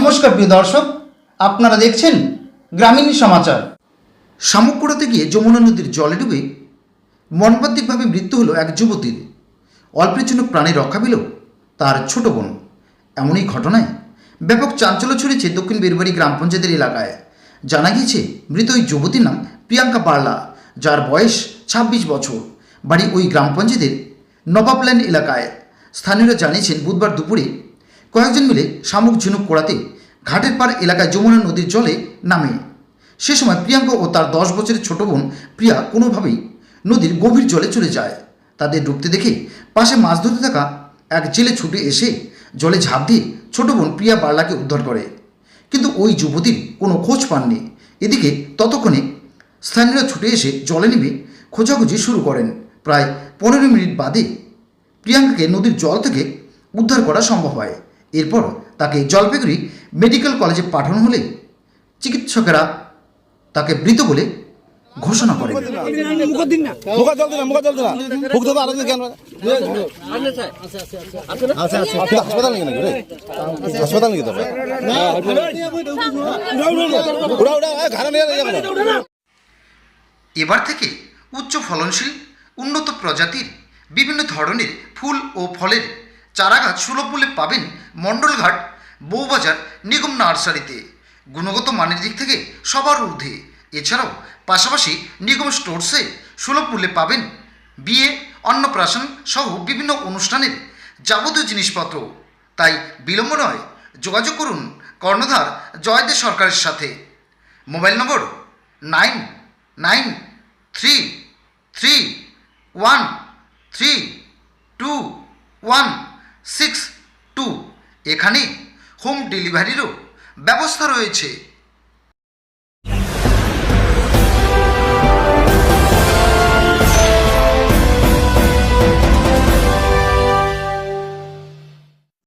নমস্কার, প্রিয় দর্শক। আপনারা দেখছেন গ্রামীণ সমাচার। শামুক গিয়ে যমুনা নদীর জলে ডুবে মর্মান্তিকভাবে মৃত্যু হলো এক যুবতীর। অল্পের জন্য প্রাণে রক্ষা পেল তার ছোট বোন। এমনই ঘটনায় ব্যাপক চাঞ্চল্য ছড়িয়েছে দক্ষিণ বেরবাড়ি গ্রাম পঞ্চায়েতের এলাকায়। জানা গিয়েছে, মৃত ওই যুবতীর নাম প্রিয়াঙ্কা বার্লা, যার বয়স ২৬ বছর। বাড়ি ওই গ্রাম পঞ্চায়েতের নবাবল্যান্ড এলাকায়। স্থানীয়রা জানিয়েছেন, বুধবার দুপুরে কয়েকজন মিলে শামুক ঝিনুক কোড়াতে ঘাটের পার এলাকায় যমুনা নদীর জলে নামে। সে সময় প্রিয়াঙ্কা ও তার দশ বছরের ছোট বোন প্রিয়া কোনোভাবেই নদীর গভীর জলে চলে যায়। তাদের ডুবতে দেখে পাশে মাছ ধরতে থাকা এক জেলে ছুটে এসে জলে ঝাঁপ দিয়ে ছোট বোন প্রিয়া বার্লাকে উদ্ধার করে। কিন্তু ওই যুবতীর কোনো খোঁজ পাননি। এদিকে ততক্ষণে স্থানীয়রা ছুটে এসে জলে নেমে খোঁজাখুঁজি শুরু করেন। প্রায় পনেরো মিনিট বাদে প্রিয়াঙ্কাকে নদীর জল থেকে উদ্ধার করা সম্ভব হয়। এরপর তাকে জলপাইগুড়ি মেডিকেল কলেজে পাঠানো হলে চিকিৎসকেরা তাকে মৃত বলে ঘোষণা করে এবার থেকে উচ্চ ফলনশীল, উন্নত প্রজাতির বিভিন্ন ধরনের ফুল ও ফলের চারাগাছ সুলভ মূল্যে পাবেন মণ্ডলঘাট, বউবাজার, নিগম নার্সারিতে। গুণগত মানের দিক থেকে সবার ঊর্ধ্বে। এছাড়াও পাশাপাশি নিগম স্টোরসে সুলভ মূল্যে পাবেন বিয়ে, অন্নপ্রাশন সহ বিভিন্ন অনুষ্ঠানের যাবতীয় জিনিসপত্র। তাই বিলম্ব নয়, যোগাযোগ করুন কর্ণধার জয়দেব সরকারের সাথে। Mobile number nine nine three three one three two one six two এখানে হোম ডেলিভারিরও ব্যবস্থা রয়েছে।